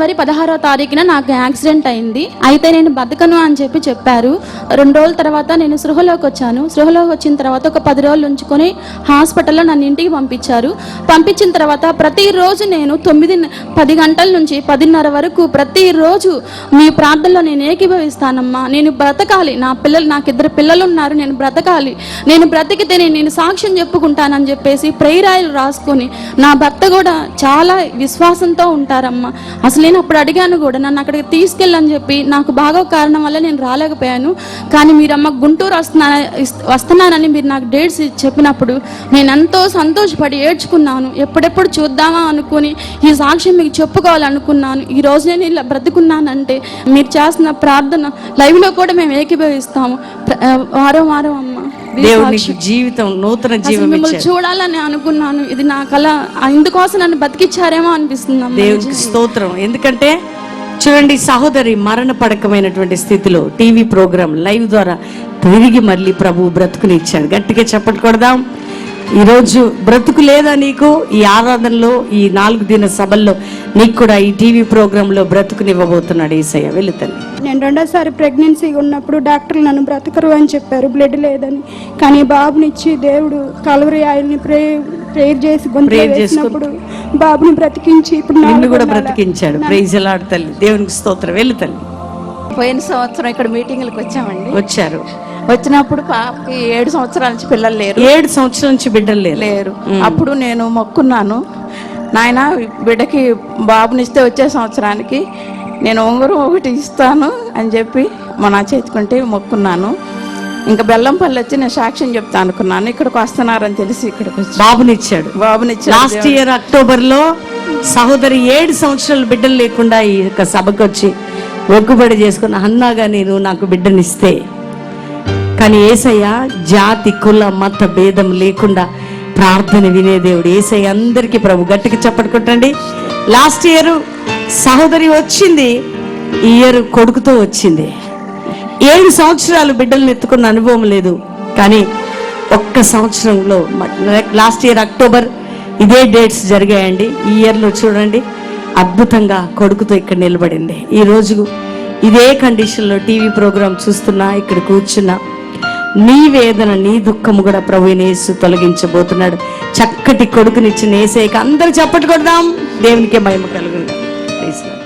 జనవరి పదహారో తారీఖున నాకు యాక్సిడెంట్ అయింది. అయితే నేను బతకను అని చెప్పి చెప్పారు. రెండు రోజుల తర్వాత నేను సృహలోకి వచ్చాను. సృహలోకి వచ్చిన తర్వాత ఒక పది రోజులు ఉంచుకొని హాస్పిటల్లో నన్ను ఇంటికి పంపించారు. పంపించిన తర్వాత ప్రతిరోజు నేను తొమ్మిది పది గంటల నుంచి పదిన్నర వరకు ప్రతిరోజు మీ ప్రార్థనలో నేను ఏకీభవిస్తానమ్మా. నేను బ్రతకాలి. నా పిల్లలు నాకు ఇద్దరు పిల్లలు ఉన్నారు. నేను బ్రతకాలి. నేను బ్రతికితే నేను నేను సాక్ష్యం చెప్పుకుంటానని చెప్పేసి ప్రేరాయలు రాసుకొని నా భర్త కూడా చాలా విశ్వాసంతో ఉంటారమ్మా. అసలు నేను అప్పుడు అడిగాను కూడా నన్ను అక్కడికి తీసుకెళ్ళని చెప్పి నాకు బాగా కారణం వల్ల నేను రాలేకపోయాను. కానీ మీరమ్మ గుంటూరు వస్తున్నా వస్తున్నానని మీరు నాకు డేట్స్ చెప్పినప్పుడు నేను ఎంతో సంతోషపడి ఏడ్చుకున్నాను. ఎప్పుడెప్పుడు చూద్దామా అనుకుని ఈ సాక్ష్యం మీకు చెప్పుకోవాలనుకున్నాను. ఈ రోజు నేను ఇలా బ్రతుకున్నానంటే మీరు చేస్తున్న ప్రార్థన లైవ్లో కూడా మేము ఏకీభవిస్తాము. వారం వారం అమ్మ. దేవుడు. నీకు జీవితం నూతన జీవం మిమ్మల్ని చూడాలని అనుకున్నాను. ఇది నా కళ. ఇందుకోసం నన్ను బతికిచ్చారేమో అనిపిస్తుంది. దేవునికి స్తోత్రం. ఎందుకంటే చూడండి సహోదరి మరణ పడకమైనటువంటి స్థితిలో టీవీ ప్రోగ్రాం లైవ్ ద్వారా తిరిగి మళ్ళీ ప్రభు బ్రతుకుని ఇచ్చాడు. గట్టిగా చెప్పట్లు కొడదాం ఈరోజు బ్రతుకు లేదా నీకు? ఈ ఆరాధనలో ఈ నాలుగు దిన సభల్లో నీకు కూడా ఈ టీవీ ప్రోగ్రాంలో బ్రతుకునివ్వబోతున్నాడు ఈసయ్య వెళుతాను నేను రెండోసారి ప్రెగ్నెన్సీ ఉన్నప్పుడు డాక్టర్లు నన్ను బ్రతకరు అని చెప్పారు. బ్లడ్ లేదని. కానీ బాబునిచ్చి దేవుడు కలవరి ఆయిల్ని ప్రే ప్రేయర్ చేసి వేసినప్పుడు బాబుని బ్రతికించి ఇప్పుడు నిన్ను కూడా. బ్రతికించాడు. ప్రైజ్ తల్లి. దేవునికి స్తోత్రం. వెళ్ళు తల్లి. పోయిన సంవత్సరం ఇక్కడ మీటింగ్లకు వచ్చామండి. వచ్చారు. వచ్చినప్పుడు పాపకి ఏడు సంవత్సరాల నుంచి పిల్లలు లేరు. ఏడు సంవత్సరాల నుంచి బిడ్డలు లేరు. లేరు. అప్పుడు నేను మొక్కున్నాను. నాయన బిడ్డకి బాబునిస్తే వచ్చే సంవత్సరానికి నేను ఉంగరం ఒకటి ఇస్తాను అని చెప్పి మన చేతుకుంటే మొక్కున్నాను. ఇంకా బెల్లంపల్లి వచ్చి నేను సాక్ష్యం చెప్తా అనుకున్నాను. ఇక్కడికి వస్తున్నారని తెలిసి ఇక్కడికి బాబునిచ్చాడు. బాబునిచ్చి లాస్ట్ ఇయర్ అక్టోబర్లో సహోదరి ఏడు సంవత్సరాలు బిడ్డలు లేకుండా ఈ యొక్క సభకు వచ్చి ఒక్కుబడి చేసుకున్న అన్నాగా నేను నాకు బిడ్డనిస్తే కానీ ఏసయ్య జాతి కుల మత భేదం లేకుండా ప్రార్థన వినే దేవుడు. ఏసయ్య అందరికీ ప్రభు గట్టికి చప్పటి లాస్ట్ ఇయర్ సహోదరి వచ్చింది ఈ ఇయర్ కొడుకుతో వచ్చింది. ఏడు సంవత్సరాలు బిడ్డలను ఎత్తుకున్న అనుభవం లేదు. కానీ ఒక్క సంవత్సరంలో లాస్ట్ ఇయర్ అక్టోబర్ ఇదే డేట్స్ జరిగాయండి. ఈ ఇయర్లో చూడండి అద్భుతంగా కొడుకుతో ఇక్కడ నిలబడింది. ఈ ఇదే కండిషన్లో టీవీ ప్రోగ్రాం చూస్తున్నా ఇక్కడ కూర్చున్నా. నీ వేదన నీ దుఃఖము కూడా ప్రభు నేసు తొలగించబోతున్నాడు. చక్కటి కొడుకునిచ్చిన ఏసేక అందరు చప్పటి కొడదాం. దేవునికే మహిమ కలుగుతాం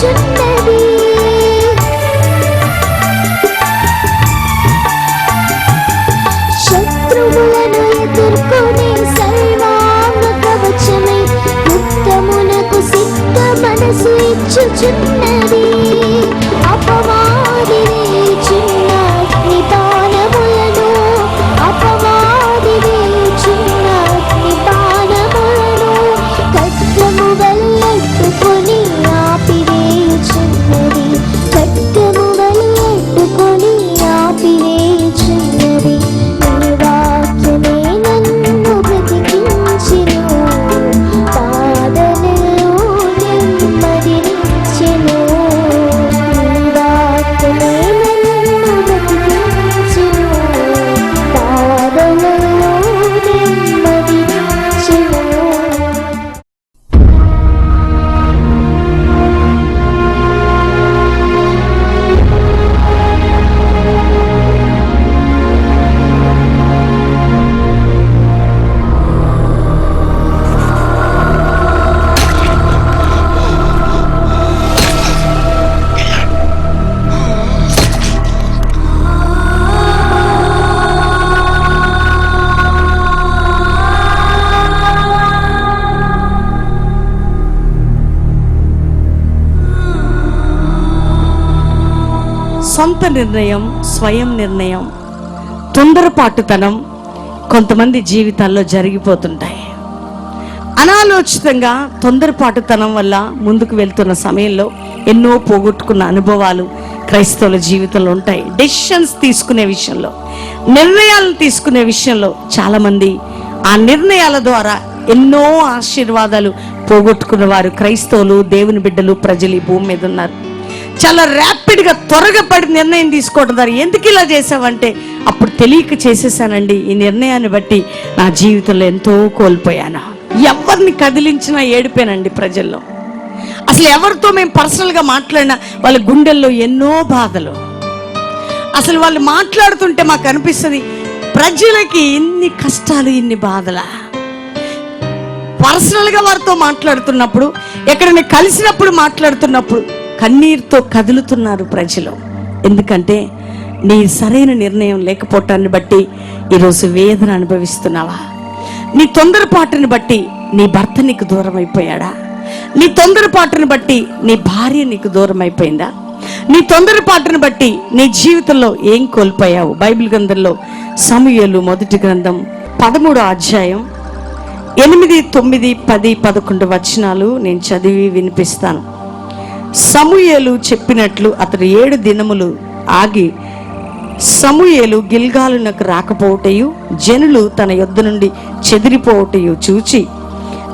should know. నిర్ణయం స్వయం నిర్ణయం తొందరపాటుతనం కొంతమంది జీవితాల్లో జరిగిపోతుంటాయి. అనాలోచితంగా తొందరపాటుతనం వల్ల ముందుకు వెళ్తున్న సమయంలో ఎన్నో పోగొట్టుకున్న అనుభవాలు క్రైస్తవుల జీవితంలో ఉంటాయి. డెసిషన్స్ తీసుకునే విషయంలో నిర్ణయాలను తీసుకునే విషయంలో చాలామంది ఆ నిర్ణయాల ద్వారా ఎన్నో ఆశీర్వాదాలు పోగొట్టుకున్న వారు క్రైస్తవులు దేవుని బిడ్డలు ప్రజలు ఈ భూమి మీద ఉన్నారు. చాలా ర్యాపిడ్గా త్వరగా పడి నిర్ణయం తీసుకోవడం ద్వారా ఎందుకు ఇలా చేసావంటే అప్పుడు తెలియక చేసేసానండి ఈ నిర్ణయాన్ని బట్టి నా జీవితంలో ఎంతో కోల్పోయాను. ఎవరిని కదిలించినా ఏడిపోయానండి ప్రజల్లో. అసలు ఎవరితో మేము పర్సనల్గా మాట్లాడినా వాళ్ళ గుండెల్లో ఎన్నో బాధలు. అసలు వాళ్ళు మాట్లాడుతుంటే మాకు అనిపిస్తుంది ప్రజలకి ఇన్ని కష్టాలు ఇన్ని బాధలా. పర్సనల్గా వారితో మాట్లాడుతున్నప్పుడు ఎక్కడైనా కలిసినప్పుడు మాట్లాడుతున్నప్పుడు కన్నీరుతో కదులుతున్నారు ప్రజలు. ఎందుకంటే నీ సరైన నిర్ణయం లేకపోవటాన్ని బట్టి ఈరోజు వేదన అనుభవిస్తున్నావా? నీ తొందరపాటుని బట్టి నీ భర్త నీకు దూరం అయిపోయాడా నీ తొందరపాటును బట్టి నీ భార్య నీకు దూరం అయిపోయిందా నీ తొందరపాటును బట్టి నీ జీవితంలో ఏం కోల్పోయావు? బైబిల్ గ్రంథంలో సమయలు మొదటి గ్రంథం పదమూడో అధ్యాయం ఎనిమిది తొమ్మిది పది పదకొండు వచనాలు నేను చదివి వినిపిస్తాను. సమూయేలు చెప్పినట్లు అతడు ఏడు దినములు ఆగి సమూయేలు గిల్గాలునకు రాకపోవటయు జనులు తన యొద్ద నుండి చెదిరిపోవటయు చూచి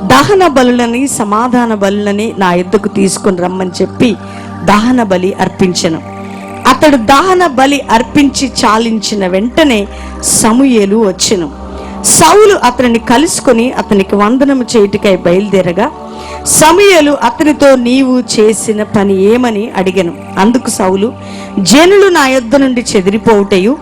దహన బలులని సమాధాన బలులని నా యొద్దకు తీసుకొని రమ్మని చెప్పి దహన బలి అర్పించను. అతడు దహన బలి అర్పించి చాలించిన వెంటనే సమూయేలు వచ్చెను. సౌలు అతనిని కలుసుకొని అతనికి వందనము చేయుటకై బయలుదేరగా సమూయేలు అతనితో నీవు చేసిన పని ఏమని అడిగను. అందుకు సౌలు జనులు నా యొద్ద నుండి చెదిరిపోవుటయు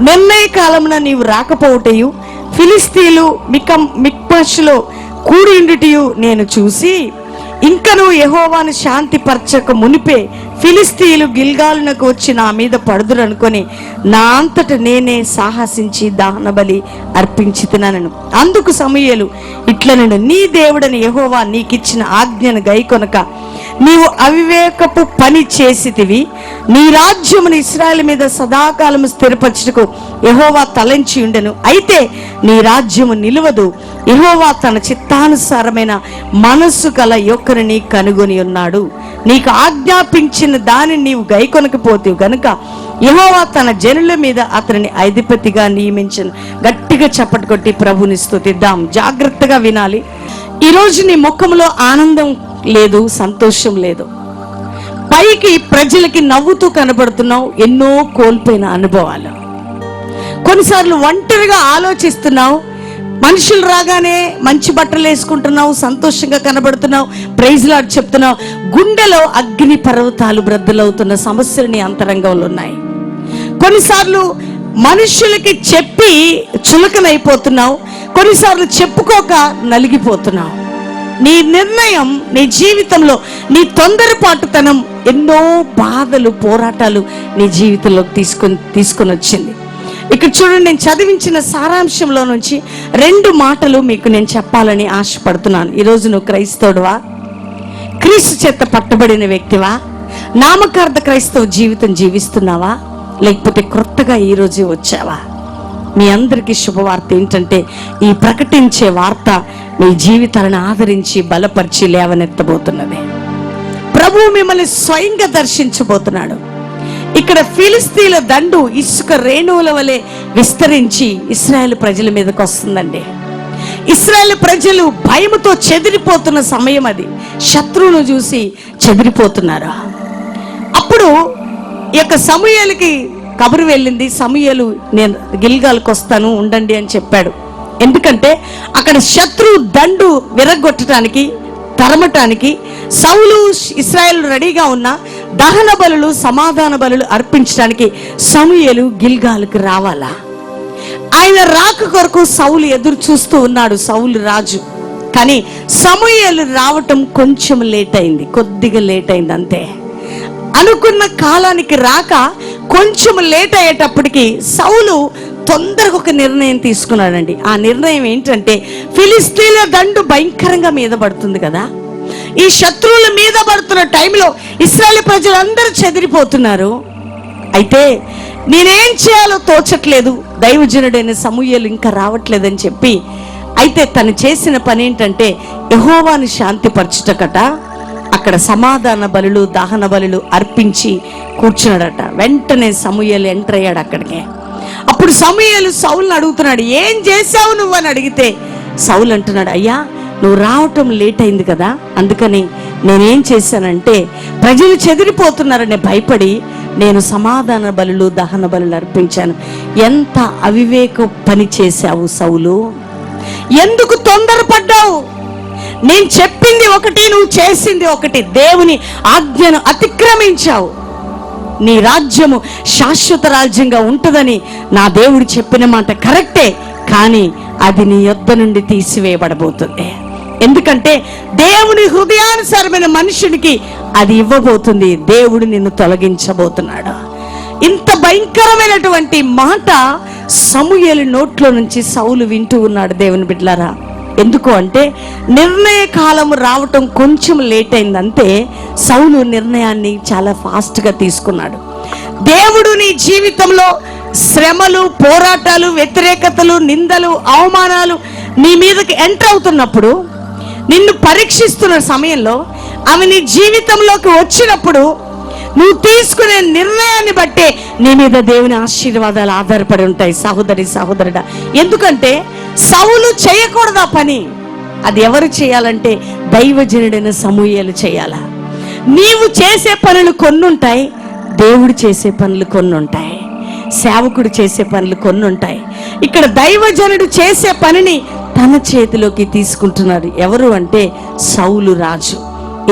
నిర్ణయ కాలమున నీవు రాకపోవుటయు ఫిలిస్తీన్లు మికం మిక్మషులో కూడి నేను చూసి ఇంకను యహోవాను శాంతిపరచక మునిపే ఫిలిస్తీలు గిల్గాలునకు వచ్చి నా మీద పడుదురనుకొని నా అంతట నేనే సాహసించి దహన బలి అర్పించి తినను అందుకు సమయలు ఇట్లనను నీ దేవుడని యహోవా నీకిచ్చిన ఆజ్ఞను గైకొనక నీవు అవివేకపు పని చేసితివి. నీ రాజ్యమును ఇస్రాయల్ మీద సదాకాలము స్థిరపరచుటకు యహోవా తలంచి ఉండెను. అయితే నీ రాజ్యము నిలవదు. యహోవా తన చిత్తానుసారమైన మనస్సు కల యొక్కరిని కనుగొని ఉన్నాడు. నీకు ఆజ్ఞాపించిన దానిని నీవు గైకొనకపోతే గనుక యహోవా తన జనుల మీద అతనిని అధిపతిగా నియమించను. గట్టిగా చప్పటి కొట్టి ప్రభుని స్థుతిద్దాం జాగ్రత్తగా వినాలి. ఈరోజు నీ ముఖంలో ఆనందం లేదు సంతోషం లేదు. పైకి ప్రజలకి నవ్వుతూ కనబడుతున్నావు ఎన్నో కోల్పోయిన అనుభవాలు. కొన్నిసార్లు ఒంటరిగా ఆలోచిస్తున్నావు మనుషులు రాగానే మంచి బట్టలు వేసుకుంటున్నావు సంతోషంగా కనబడుతున్నావు ప్రైజ్లాడ్ చెప్తున్నావు. గుండెలో అగ్ని పర్వతాలు బ్రద్దలవుతున్న సమస్యలు నీ అంతరంగంలో ఉన్నాయి. కొన్నిసార్లు మనుషులకి చెప్పి చులకనైపోతున్నావు కొన్నిసార్లు చెప్పుకోక నలిగిపోతున్నావు. నీ నిర్ణయం నీ జీవితంలో నీ తొందరపాటుతనం ఎన్నో బాధలు పోరాటాలు నీ జీవితంలోకి తీసుకొని తీసుకొని వచ్చింది ఇక్కడ చూడండి నేను చదివించిన సారాంశంలో నుంచి రెండు మాటలు మీకు నేను చెప్పాలని ఆశపడుతున్నాను. ఈరోజు నువ్వు క్రైస్తవుడువా? క్రీస్తు చేత పట్టబడిన వ్యక్తివా? నామకార్థ క్రైస్తవ జీవితం జీవిస్తున్నావా? లేకపోతే క్రొత్తగా ఈరోజే వచ్చావా? మీ అందరికీ శుభవార్త ఏంటంటే ఈ ప్రకటించే వార్త మీ జీవితాలను ఆదరించి బలపరిచి లేవనెత్తబోతున్నది. ప్రభు మిమ్మల్ని స్వయంగా దర్శించబోతున్నాడు. ఇక్కడ ఫిలిస్తీన్ల దండు ఇసుక రేణువుల వలె విస్తరించి ఇస్రాయేల్ ప్రజల మీదకి వస్తుందండి. ఇస్రాయేల్ ప్రజలు భయముతో చెదిరిపోతున్న సమయం అది. శత్రువును చూసి చెదిరిపోతున్నారు? అప్పుడు ఈ యొక్క సమూహలకి కబురు వెళ్ళింది. సమూహలు నేను గిల్గాలకు వస్తాను ఉండండి అని చెప్పాడు. ఎందుకంటే అక్కడ శత్రు దండు విరగొట్టడానికి తరమటానికి సౌలు ఇస్రాయల్ రెడీగా ఉన్న దహన బలులు సమాధాన బలులు అర్పించడానికి సమూయేలు గిల్గాలకు రావాలా? ఆయన రాక కొరకు సౌలు ఎదురు చూస్తూ ఉన్నాడు సౌలు రాజు. కానీ సమూయేలు రావటం కొంచెం లేట్ అయింది కొద్దిగా లేట్ అయింది అంతే. అనుకున్న కాలానికి రాక కొంచెం లేట్ అయ్యేటప్పటికి సౌలు తొందరగా ఒక నిర్ణయం తీసుకున్నాడండి. ఆ నిర్ణయం ఏంటంటే ఫిలిస్తీన్ల దండు భయంకరంగా మీద పడుతుంది కదా. ఈ శత్రువుల మీద పడుతున్న టైంలో ఇస్రాయల్ ప్రజలందరూ చెదిరిపోతున్నారు. అయితే నేనేం చేయాలో తోచట్లేదు. దైవజనుడైన సమూహలు ఇంకా రావట్లేదని చెప్పి అయితే తను చేసిన పని ఏంటంటే యహోవాని శాంతిపరచుటకట. అక్కడ సమాధాన బలులు దహన బలులు అర్పించి కూర్చున్నాడట. వెంటనే సమూహలు ఎంటర్ అయ్యాడు అక్కడికి. అప్పుడు సమూహలు సౌలను అడుగుతున్నాడు ఏం చేసావు నువ్వు? అని అడిగితే సౌలు అంటున్నాడు అయ్యా నువ్వు రావటం లేట్ అయింది కదా అందుకని నేనేం చేశానంటే ప్రజలు చెదిరిపోతున్నారని భయపడి నేను సమాధాన బలులు దహన బలులు అర్పించాను. ఎంత అవివేక పని చేశావు సౌలు? ఎందుకు తొందరపడ్డావు? నేను చెప్పింది ఒకటి నువ్వు చేసింది ఒకటి. దేవుని ఆజ్ఞను అతిక్రమించావు. నీ రాజ్యము శాశ్వత రాజ్యంగా ఉంటుందని నా దేవుడు చెప్పిన మాట కరెక్టే కానీ అది నీ యొద్ద నుండి తీసివేయబడబోతుంది. ఎందుకంటే దేవుని హృదయానుసారమైన మనుషునికి అది ఇవ్వబోతుంది. దేవుడు నిన్ను తొలగించబోతున్నాడు. ఇంత భయంకరమైనటువంటి మాట సమూయలు నోట్లో నుంచి సౌలు వింటూ ఉన్నాడు దేవుని బిడ్డలారా. ఎందుకు అంటే నిర్ణయ కాలం రావటం కొంచెం లేట్ అయిందంతే సౌలు నిర్ణయాన్ని చాలా ఫాస్ట్గా తీసుకున్నాడు. దేవుడు నీ జీవితంలో శ్రమలు పోరాటాలు వ్యతిరేకతలు నిందలు అవమానాలు నీ మీదకి ఎంటర్ అవుతున్నప్పుడు నిన్ను పరీక్షిస్తున్న సమయంలో అవి నీ జీవితంలోకి వచ్చినప్పుడు నువ్వు తీసుకునే నిర్ణయాన్ని బట్టే నీ మీద దేవుని ఆశీర్వాదాలు ఆధారపడి ఉంటాయి. సహోదరి సహోదరుడా. ఎందుకంటే సౌలు చేయకూడదు ఆ పని. అది ఎవరు చేయాలంటే దైవజనుడైన సమూహాలు చేయాలా. నీవు చేసే పనులు కొన్ని ఉంటాయి దేవుడు చేసే పనులు కొన్ని ఉంటాయి సేవకుడు చేసే పనులు కొన్ని ఉంటాయి ఇక్కడ దైవజనుడు చేసే పనిని తన చేతిలోకి తీసుకుంటున్నారు. ఎవరు అంటే సౌలు రాజు.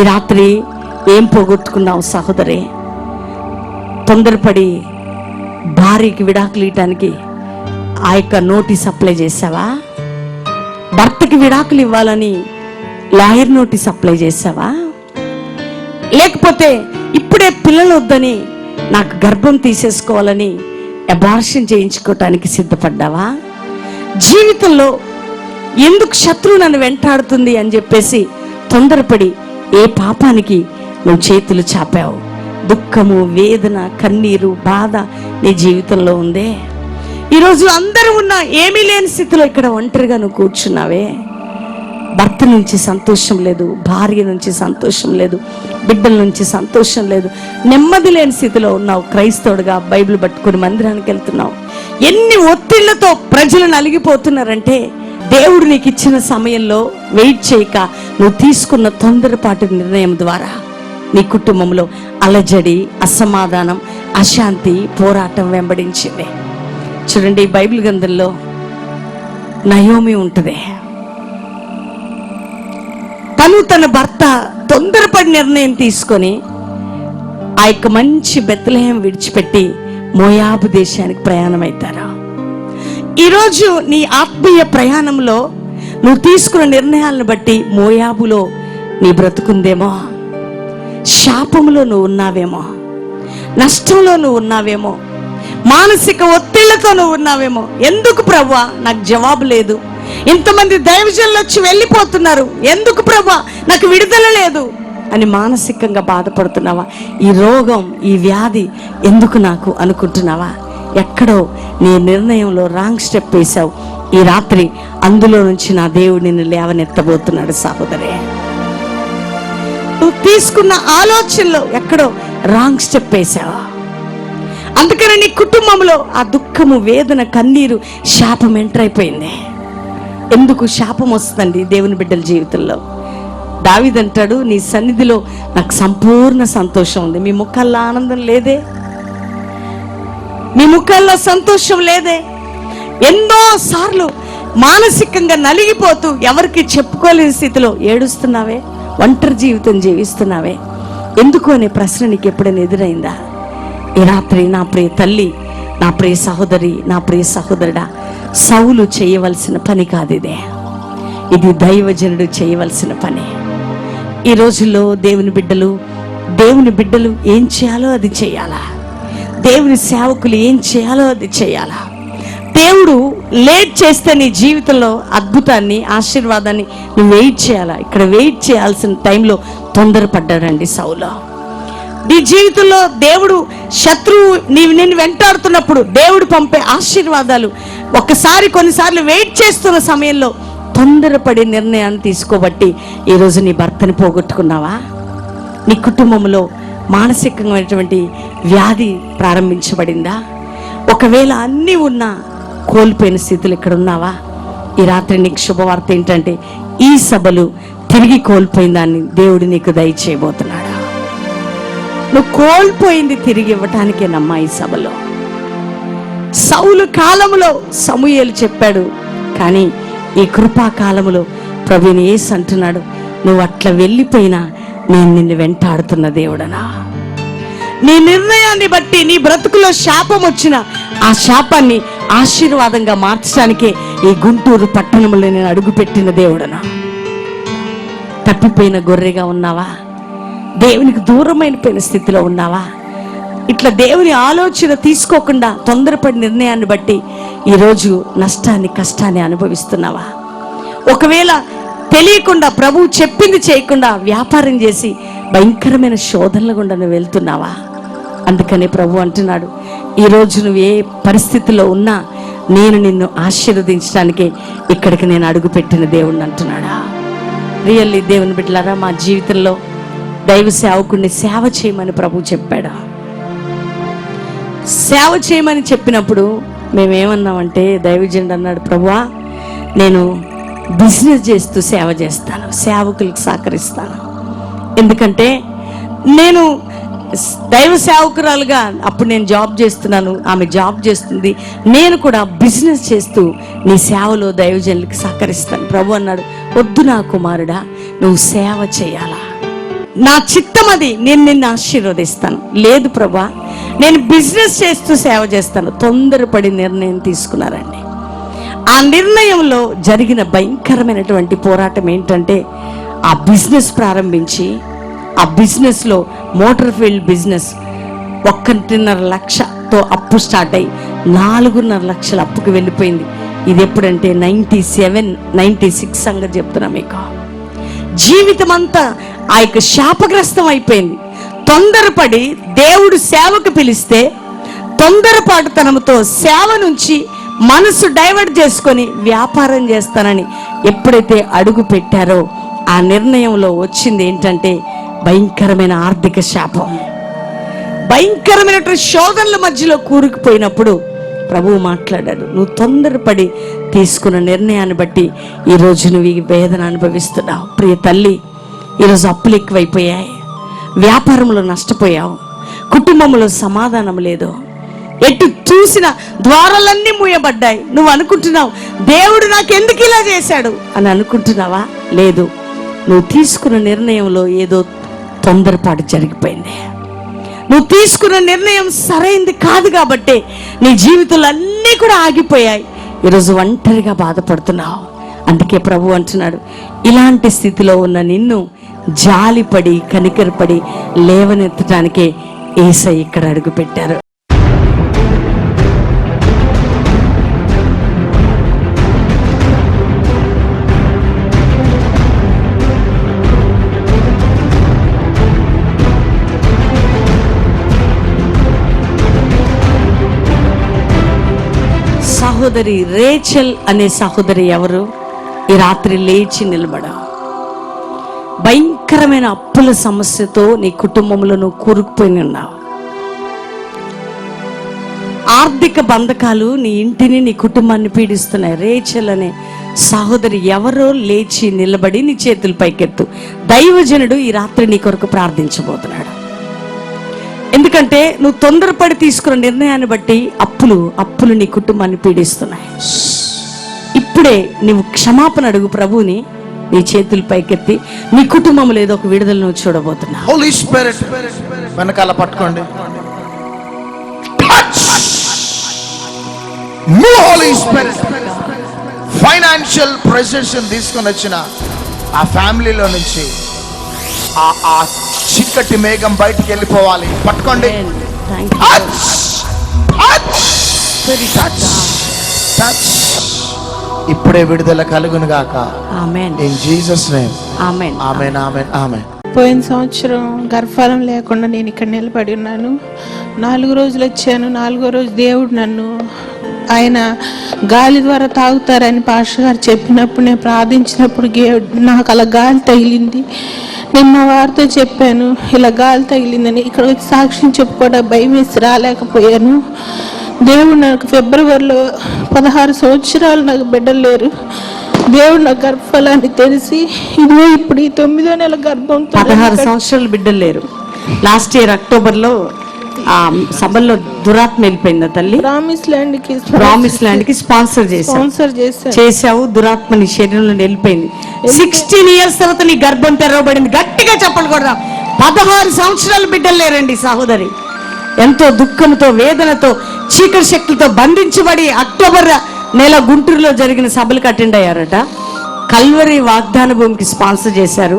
ఈ రాత్రి ఏం పోగొట్టుకున్నావు సహోదరి? తొందరపడి భార్యకి విడాకులు ఇవ్వటానికి ఆ యొక్క నోటీస్ అప్లై చేసావా? భర్తకి విడాకులు ఇవ్వాలని లాయర్ నోటీస్ అప్లై చేసావా? లేకపోతే ఇప్పుడే పిల్లలు వద్దని నాకు గర్భం తీసేసుకోవాలని అబార్షన్ చేయించుకోవటానికి సిద్ధపడ్డావా? జీవితంలో ఎందుకు శత్రువు నన్ను వెంటాడుతుంది అని చెప్పేసి తొందరపడి ఏ పాపానికి నువ్వు చేతులు చాపావు. దుఃఖము వేదన కన్నీరు బాధ నీ జీవితంలో ఉందే. ఈరోజు అందరూ ఉన్న ఏమీ లేని స్థితిలో ఇక్కడ ఒంటరిగా నువ్వు కూర్చున్నావే. భర్త నుంచి సంతోషం లేదు భార్య నుంచి సంతోషం లేదు బిడ్డల నుంచి సంతోషం లేదు. నెమ్మది లేని స్థితిలో ఉన్నావు క్రైస్తవుడుగా బైబిల్ పట్టుకుని మందిరానికి వెళ్తున్నావు. ఎన్ని ఒత్తిళ్ళతో ప్రజలు నలిగిపోతున్నారంటే దేవుడు నీకు ఇచ్చిన సమయంలో వెయిట్ చేయక నువ్వు తీసుకున్న తొందరపాటు నిర్ణయం ద్వారా. నీ కుటుంబంలో అలజడి అసమాధానం అశాంతి పోరాటం వెంబడించింది. చూడండి ఈ బైబిల్ గ్రంథంలో నయోమి ఉంటుంది. తను తన భర్త తొందరపడి నిర్ణయం తీసుకొని ఆ యొక్క మంచి బెత్తలేయం విడిచిపెట్టి మోయాబు దేశానికి ప్రయాణం ఈరోజు నీ ఆత్మీయ ప్రయాణంలో నువ్వు తీసుకున్న నిర్ణయాలను బట్టి మోయాబులో నీ బ్రతుకుందేమో. శాపంలో నువ్వు ఉన్నావేమో? నష్టంలో నువ్వు ఉన్నావేమో? మానసిక ఒత్తిళ్ళతో నువ్వు ఉన్నావేమో? ఎందుకు ప్రవ్వా? నాకు జవాబు లేదు. ఇంతమంది దైవజనులు వచ్చి వెళ్ళిపోతున్నారు. ఎందుకు ప్రభా నాకు విడుదల లేదు. అని మానసికంగా బాధపడుతున్నావా? ఈ రోగం ఈ వ్యాధి ఎందుకు నాకు అనుకుంటున్నావా? ఎక్కడో నీ నిర్ణయంలో రాంగ్ స్టెప్ వేశావు. ఈ రాత్రి అందులో నుంచి నా దేవుడు నిన్ను లేవనెత్తబోతున్నాడు సహోదరే. నువ్వు తీసుకున్న ఆలోచనలో ఎక్కడో రాంగ్ స్టెప్ వేసావా అందుకని నీ కుటుంబంలో ఆ దుఃఖము వేదన కన్నీరు శాపం ఎంటర్ అయిపోయింది. ఎందుకు శాపం వస్తుందండి దేవుని బిడ్డల జీవితంలో? దావిదంటాడు నీ సన్నిధిలో నాకు సంపూర్ణ సంతోషం ఉంది. మీ ముఖాల్లో ఆనందం లేదే? మీ ముఖాల్లో సంతోషం లేదే? ఎన్నో సార్లు మానసికంగా నలిగిపోతూ ఎవరికి చెప్పుకోలేని స్థితిలో ఏడుస్తున్నావే? ఒంటరి జీవితం జీవిస్తున్నావే. ఎందుకు అనే ప్రశ్న నీకు ఎప్పుడైనా ఎదురైందా? ఈ రాత్రి నా ప్రియ తల్లి నా ప్రియ సహోదరి నా ప్రియ సహోదరుడా సౌలు చేయవలసిన పని కాదు ఇదే. ఇది దైవజనుడు చేయవలసిన పని. ఈ రోజుల్లో దేవుని బిడ్డలు దేవుని బిడ్డలు ఏం చేయాలో అది చేయాలా? దేవుని సేవకులు ఏం చేయాలో అది చేయాలా? దేవుడు లేట్ చేస్తే నీ జీవితంలో అద్భుతాన్ని ఆశీర్వాదాన్ని నువ్వు వెయిట్ చేయాలా? ఇక్కడ వెయిట్ చేయాల్సిన టైంలో తొందరపడ్డాడండి సౌలో. నీ జీవితంలో దేవుడు శత్రువు నీవు నేను వెంటాడుతున్నప్పుడు దేవుడు పంపే ఆశీర్వాదాలు ఒక్కసారి కొన్నిసార్లు వెయిట్ చేస్తున్న సమయంలో తొందరపడి నిర్ణయాన్ని తీసుకోబట్టి ఈరోజు నీ భర్తని పోగొట్టుకున్నావా? నీ కుటుంబంలో మానసికమైనటువంటి వ్యాధి ప్రారంభించబడిందా? ఒకవేళ అన్నీ ఉన్నా కోల్పోయిన స్థితిలో ఇక్కడ ఉన్నావా? ఈ రాత్రి నీకు శుభవార్త ఏంటంటే ఈ సభలు తిరిగి కోల్పోయిన దాన్ని దేవుడు నీకు దయచేయబోతున్నాడు? నువ్వు కోల్పోయింది తిరిగి ఇవ్వటానికేనమ్మా ఈ సభలో. సౌలు కాలములో సమూహలు చెప్పాడు కానీ ఈ కృపా కాలములో ప్రభుని ఏస్ అంటున్నాడు నువ్వు అట్లా వెళ్ళిపోయినా నేను నిన్ను వెంటాడుతున్న దేవుడనా? నీ నిర్ణయాన్ని బట్టి నీ బ్రతుకులో శాపం వచ్చిన ఆ శాపాన్ని ఆశీర్వాదంగా మార్చడానికే ఈ గుంటూరు పట్టణంలో నేను అడుగుపెట్టిన దేవుడను. తప్పిపోయిన గొర్రెగా ఉన్నావా? దేవునికి దూరమైనపోయిన స్థితిలో ఉన్నావా? ఇట్లా దేవుని ఆలోచన తీసుకోకుండా తొందరపడి నిర్ణయాన్ని బట్టి ఈరోజు నష్టాన్ని కష్టాన్ని అనుభవిస్తున్నావా? ఒకవేళ తెలియకుండా ప్రభువు చెప్పింది చేయకుండా వ్యాపారం చేసి భయంకరమైన శోధనల గుండా నువ్వు వెళ్తున్నావా? అందుకనే ప్రభు అంటున్నాడు ఈరోజు నువ్వు ఏ పరిస్థితిలో ఉన్నా నేను నిన్ను ఆశీర్వదించడానికి ఇక్కడికి నేను అడుగుపెట్టిన దేవుణ్ణి అంటున్నాడా? రియల్లీ దేవుని బిడ్డలారా మా జీవితంలో దైవ సేవకుడిని సేవ చేయమని ప్రభు చెప్పాడా? సేవ చేయమని చెప్పినప్పుడు మేమేమన్నామంటే దైవజనుడు అన్నాడు ప్రభువా నేను బిజినెస్ చేస్తూ సేవ చేస్తాను సేవకులకు సహకరిస్తాను. ఎందుకంటే నేను దైవ సేవకురాలుగా అప్పుడు నేను జాబ్ చేస్తున్నాను ఆమె జాబ్ చేస్తుంది. నేను కూడా బిజినెస్ చేస్తూ నీ సేవలో దైవజనులకి సహకరిస్తాను. ప్రభు అన్నాడు వద్దు నా కుమారుడా నువ్వు సేవ చేయాలా? నా చిత్తం అది నేను నిన్ను ఆశీర్వదిస్తాను. లేదు ప్రభా నేను బిజినెస్ చేస్తూ సేవ చేస్తాను. తొందరపడి నిర్ణయం తీసుకున్నారండి. ఆ నిర్ణయంలో జరిగిన భయంకరమైనటువంటి పోరాటం ఏంటంటే ఆ బిజినెస్ ప్రారంభించి ఆ బిజినెస్లో మోటార్ ఫీల్డ్ బిజినెస్ ఒక్కటిన్నర లక్షతో అప్పు స్టార్ట్ అయ్యి నాలుగున్నర లక్షల అప్పుకి వెళ్ళిపోయింది. ఇది ఎప్పుడంటే నైంటీ సెవెన్ నైంటీ సిక్స్ సంగతి చెప్తున్నా మీకు. జీవితం అంతా ఆ యొక్క శాపగ్రస్తం అయిపోయింది. తొందరపడి దేవుడు సేవకు పిలిస్తే తొందరపాటుతనంతో సేవ నుంచి మనసు డైవర్ట్ చేసుకొని వ్యాపారం చేస్తానని ఎప్పుడైతే అడుగు పెట్టారో ఆ నిర్ణయంలో వచ్చింది ఏంటంటే భయంకరమైన ఆర్థిక శాపం. భయంకరమైనటువంటి శోధనల మధ్యలో కూరుకుపోయినప్పుడు ప్రభువు మాట్లాడాడు నువ్వు తొందరపడి తీసుకున్న నిర్ణయాన్ని బట్టి ఈరోజు నువ్వు ఈ వేదన అనుభవిస్తున్నావు. ప్రియ తల్లి ఈరోజు అప్పులు ఎక్కువైపోయాయి. వ్యాపారంలో నష్టపోయావు. కుటుంబంలో సమాధానం లేదు. ఎటు చూసిన ద్వారాలన్నీ మూయబడ్డాయి. నువ్వు అనుకుంటున్నావు దేవుడు నాకు ఎందుకు ఇలా చేశాడు? అని అనుకుంటున్నావా? లేదు. నువ్వు తీసుకున్న నిర్ణయంలో ఏదో తొందరపాటు జరిగిపోయింది. నువ్వు తీసుకున్న నిర్ణయం సరైంది కాదు కాబట్టి నీ జీవితంలో అన్నీ కూడా ఆగిపోయాయి. ఈరోజు ఒంటరిగా బాధపడుతున్నావు. అందుకే ప్రభు అంటున్నాడు ఇలాంటి స్థితిలో ఉన్న నిన్ను జాలిపడి కనికరపడి లేవనెత్తడానికే ఏసై ఇక్కడ అడుగు సహోదరి రేచల్ అనే సహోదరి ఎవరు? ఈ రాత్రి లేచి నిలబడ. భయంకరమైన అప్పుల సమస్యతో నీ కుటుంబంలో నువ్వు కూరుకుపోయి ఉన్నావు ఆర్థిక బంధకాలు నీ ఇంటిని నీ కుటుంబాన్ని పీడిస్తున్నాయి. రేచల్ అనే సహోదరి ఎవరో లేచి నిలబడి నీ చేతులు పైకెత్తు. దైవజనుడు ఈ రాత్రి నీ కొరకు ప్రార్థించబోతున్నాడు. ఎందుకంటే నువ్వు తొందరపడి తీసుకున్న నిర్ణయాన్ని బట్టి అప్పులు అప్పులు నీ కుటుంబాన్ని పీడిస్తున్నాయి. ఇప్పుడే నువ్వు క్షమాపణ అడుగు ప్రభుని నీ చేతులు పైకెత్తి నీ కుటుంబం ఏదో ఒక విడుదల నువ్వు చూడబోతున్నావు. వెనకాల పట్టుకోండి. ఫైనాన్షియల్ ప్రెజెషన్ తీసుకొని వచ్చిన ఆ ఫ్యామిలీలో నుంచి ఆ చిక్కటి మేఘం బయటికి వెళ్ళిపోవాలి. పట్టుకోండి. ఇప్పుడే విడుదల కలుగును గాక. Amen in Jesus name amen amen amen amen పోయిన సంవత్సరం గర్భఫలం లేకుండా నేను ఇక్కడ నిలబడి ఉన్నాను. నాలుగు రోజులు వచ్చాను. నాలుగో రోజు దేవుడు నన్ను ఆయన గాలి ద్వారా తాగుతారని పాస్టర్ గారు చెప్పినప్పుడు నేను ప్రార్థించినప్పుడు గే- నాకు అలా గాలి తగిలింది. నేను మా వారితో చెప్పాను ఇలా గాలి తగిలిందని. ఇక్కడ వచ్చి సాక్ష్యం చెప్పుకోవడం భయం వేసి రాలేకపోయాను. దేవుడు నాకు ఫిబ్రవరిలో పదహారు సంవత్సరాలు నాకు బిడ్డలు లేరు. దేవుడు నా గర్భఫలాన్ని తెలిసి ఇదిగో ఇప్పుడు ఈ తొమ్మిదో నెల గర్భంతో పదహారు సంవత్సరాలు బిడ్డలు లేరు. లాస్ట్ ఇయర్ అక్టోబర్లో సభల్లో దురాత్మ వెళ్ళిపోయిందా తల్లి? ప్రామిస్ ల్యాండ్కి ప్రామిస్ ల్యాండ్కి స్పాన్సర్ చేశారు. చేశావు దురాత్మ నీ శరీరంలో వెళ్ళిపోయింది సిక్స్టీన్ ఇయర్స్ తర్వాత నీ గర్భం తెరవబడింది. గట్టిగా చెప్పలు కూడా పదహారు సంవత్సరాలు బిడ్డలు లేరండి సహోదరి. ఎంతో దుఃఖంతో వేదనతో చీకటి శక్తులతో బంధించబడి అక్టోబర్ నెల గుంటూరులో జరిగిన సభలకు అటెండ్ అయ్యారట. కల్వరి వాగ్దాన భూమికి స్పాన్సర్ చేశారు.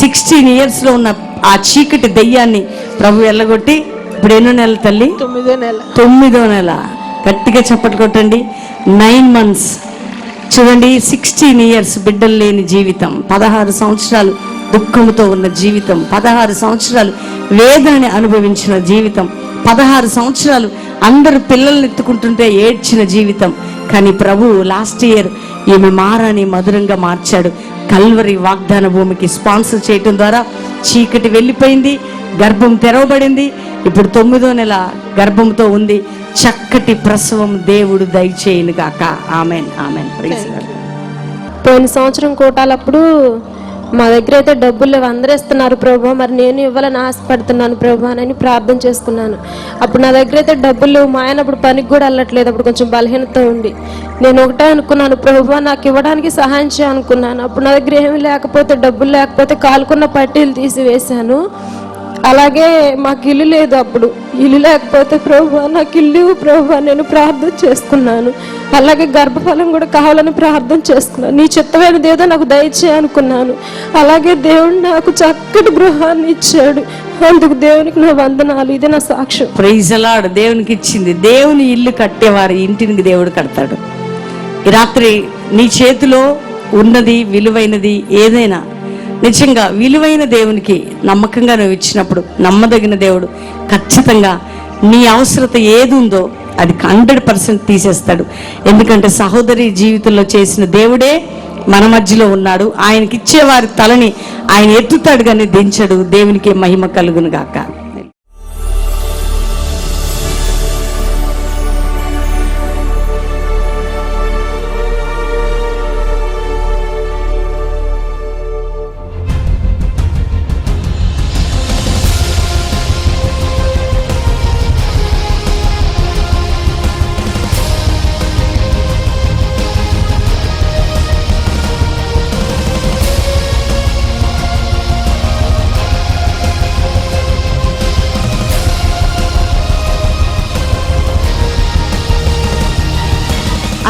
సిక్స్టీన్ ఇయర్స్లో ఉన్న ఆ చీకటి దెయ్యాన్ని ప్రభు వెళ్ళగొట్టి ఇప్పుడు ఎన్నో నెలల తల్లి? తొమ్మిదో నెల. తొమ్మిదో నెల. గట్టిగా చప్పట్లు కొట్టండి. నైన్ మంత్స్ చూడండి సిక్స్టీన్ ఇయర్స్ బిడ్డలు లేని జీవితం. పదహారు సంవత్సరాలు దుఃఖంతో ఉన్న జీవితం. పదహారు సంవత్సరాలు వేదనని అనుభవించిన జీవితం. పదహారు సంవత్సరాలు అందరు పిల్లల్ని ఎత్తుకుంటుంటే ఏడ్చిన జీవితం. కానీ ప్రభు లాస్ట్ ఇయర్ ఈమె మారాని మధురంగా మార్చాడు. కల్వరి వాగ్దాన భూమికి స్పాన్సర్ చేయటం ద్వారా చీకటి వెళ్ళిపోయింది. గర్భం తెరవబడింది. ఇప్పుడు తొమ్మిదో నెల గర్భంతో ఉంది. చక్కటి ప్రసవం దేవుడు దయచేయను గాక. Amen amen. పోయిన సంవత్సరం కోటాలప్పుడు మా దగ్గర అయితే డబ్బులు లేవు. అందరూ ఇస్తున్నారు ప్రభు. మరి నేను ఇవ్వాలని ఆశపడుతున్నాను ప్రభు అని ప్రార్థన చేసుకున్నాను. అప్పుడు నా దగ్గర అయితే డబ్బులు లేవు. మా ఆయన అప్పుడు పనికి కూడా వెళ్ళట్లేదు. అప్పుడు కొంచెం బలహీనత ఉండి. నేను ఒకటే అనుకున్నాను ప్రభు నాకు ఇవ్వడానికి సహాయం చేయనుకున్నాను అప్పుడు నా దగ్గర ఏమీ లేకపోతే డబ్బులు లేకపోతే కాలుకున్న పట్టీలు తీసి వేశాను అలాగే మాకు ఇల్లు లేదు అప్పుడు. ఇల్లు లేకపోతే ప్రభు నాకు ఇల్లు ప్రభు నేను ప్రార్థన చేసుకున్నాను అలాగే గర్భఫలం కూడా కావాలని ప్రార్థన చేసుకున్నాను నీ చిత్తమైనది ఏదో నాకు దయచే అనుకున్నాను. అలాగే దేవుడు నాకు చక్కటి గృహాన్ని ఇచ్చాడు. అందుకు దేవునికి నా వందనాలు. ఇది నా సాక్ష్యం. ప్రైజ్ దేవునికి ఇచ్చింది. దేవుని ఇల్లు కట్టేవారి ఇంటిని దేవుడు కడతాడు. రాత్రి నీ చేతిలో ఉన్నది విలువైనది ఏదైనా నిజంగా విలువైన దేవునికి నమ్మకంగా నువ్వు ఇచ్చినప్పుడు నమ్మదగిన దేవుడు ఖచ్చితంగా నీ అవసరత ఏది ఉందో అది హండ్రెడ్ పర్సెంట్ తీసేస్తాడు. ఎందుకంటే సహోదరి జీవితంలో చేసిన దేవుడే మన మధ్యలో ఉన్నాడు. ఆయనకి ఇచ్చేవారి తలని ఆయన ఎత్తుతాడు కానీ దించడు. దేవునికి మహిమ కలుగును గాక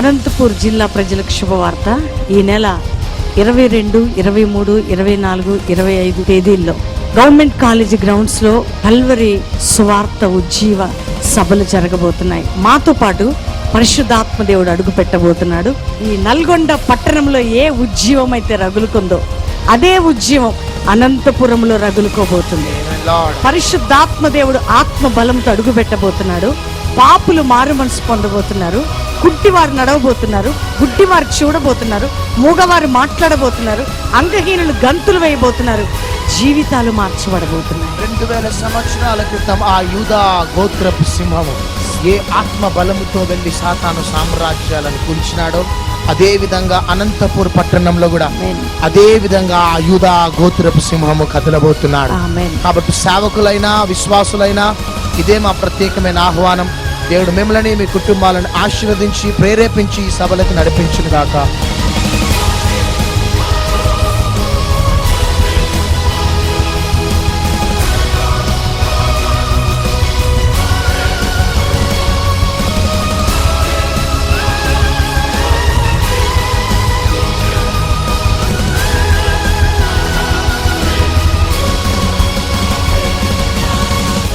అనంతపూర్ జిల్లా ప్రజలకు శుభవార్త. ఈ నెల ఇరవై రెండు ఇరవై మూడు ఇరవై నాలుగు ఇరవై ఐదు తేదీల్లో గవర్నమెంట్ కాలేజీ గ్రౌండ్స్లో కల్వరి సువార్త ఉజ్జీవ సభలు జరగబోతున్నాయి. మాతో పాటు పరిశుద్ధాత్మ దేవుడు అడుగు పెట్టబోతున్నాడు. ఈ నల్గొండ పట్టణంలో ఏ ఉజ్జీవం అయితే రగులుకుందో అదే ఉజ్జీవం అనంతపురంలో రగులుకోబోతుంది. పరిశుద్ధాత్మ దేవుడు ఆత్మ బలంతో అడుగు పెట్టబోతున్నాడు. పాపులు మారు మనసు పొందబోతున్నారు గుడ్డివారు నడవబోతున్నారు గుడ్డివారు చూడబోతున్నారు మూగవారు మాట్లాడబోతున్నారు అంగహీనులు గంతులు వేయబోతున్నారు జీవితాలు మార్చబడబోతున్నాయి రెండు వేల సంవత్సరాల క్రితం ఆ యూదా గోత్రపు సింహము ఏ ఆత్మ బలముతో వెళ్ళి సాతాను సామ్రాజ్యాలను కూల్చినాడో అదే విధంగా అనంతపూర్ పట్టణంలో కూడా. అదే విధంగా ఆ యూదా గోత్రపు సింహము కదలబోతున్నాడు. కాబట్టి సేవకులైనా విశ్వాసులైనా ఇదే మా ప్రత్యేకమైన ఆహ్వానం దేవుడు మిమ్మల్ని మీ కుటుంబాలను ఆశీర్వదించి ప్రేరేపించి ఈ సభలకు నడిపించును గాక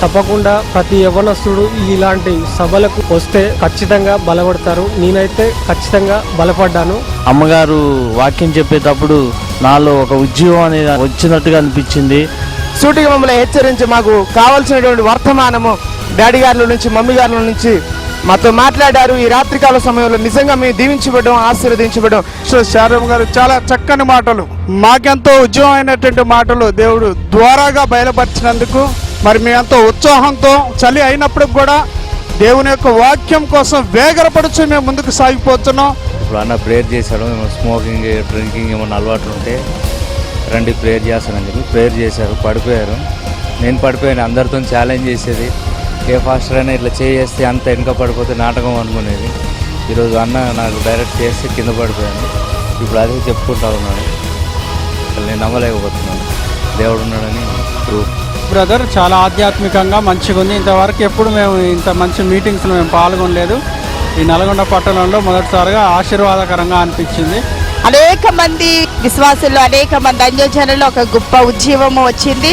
తప్పకుండా ప్రతి యవనస్తుడు ఇలాంటి సభలకు వస్తే ఖచ్చితంగా బలపడతారు. నేనైతే ఖచ్చితంగా బలపడ్డాను. అమ్మగారు వాక్యం చెప్పేటప్పుడు నాలో ఒక ఉద్యోగం అనేది వచ్చినట్టుగా అనిపించింది. సూటిగా మమ్మల్ని హెచ్చరించి మాకు కావాల్సినటువంటి వర్తమానము డాడీ గారి నుంచి మమ్మీ గారి నుంచి మాతో మాట్లాడారు. ఈ రాత్రికాల సమయంలో నిజంగా మేము దీవించబడడం ఆశీర్వదించబడడం. శారమ్ గారు చాలా చక్కని మాటలు మాకెంతో ఉద్యోగమైనటువంటి మాటలు దేవుడు ద్వారాగా బయలుపరిచినందుకు మరి మేమెంతో ఉత్సాహంతో చలి అయినప్పుడు కూడా దేవుని యొక్క వాక్యం కోసం వేగరపడుచు మేము ముందుకు సాగిపోతున్నాం. ఇప్పుడు అన్న ప్రేయర్ చేశాడు స్మోకింగ్ డ్రింకింగ్ ఏమైనా అలవాట్లు ఉంటే రండి ప్రేయర్ చేస్తానని చెప్పి ప్రేయర్ చేశారు పడిపోయారు. నేను పడిపోయాను అందరితో ఛాలెంజ్ చేసేది. ఏ ఫాస్టర్ అయినా ఇట్లా చేస్తే అంత వెనుక పడిపోతే నాటకం అనుకునేది. ఈరోజు అన్న నాకు డైరెక్ట్ చేస్తే కింద పడిపోయాను. ఇప్పుడు అదే చెప్పుకుంటా ఉన్నాను అసలు నేను నమ్మలేకపోతున్నాను. దేవుడు ఉన్నాడని ప్రూఫ్ బ్రదర్ చాలా ఆధ్యాత్మికంగా మంచిగా ఉంది. ఇంతవరకు ఎప్పుడు మేము ఇంత మంచి మీటింగ్స్లో మేము పాల్గొనలేదు. ఈ నల్గొండ పట్టణంలో మొదటిసారిగా ఆశీర్వాదకరంగా అనిపించింది. అనేక మంది విశ్వాసులు అనేక మంది అన్యోజనులు ఒక గొప్ప ఉద్యమము వచ్చింది.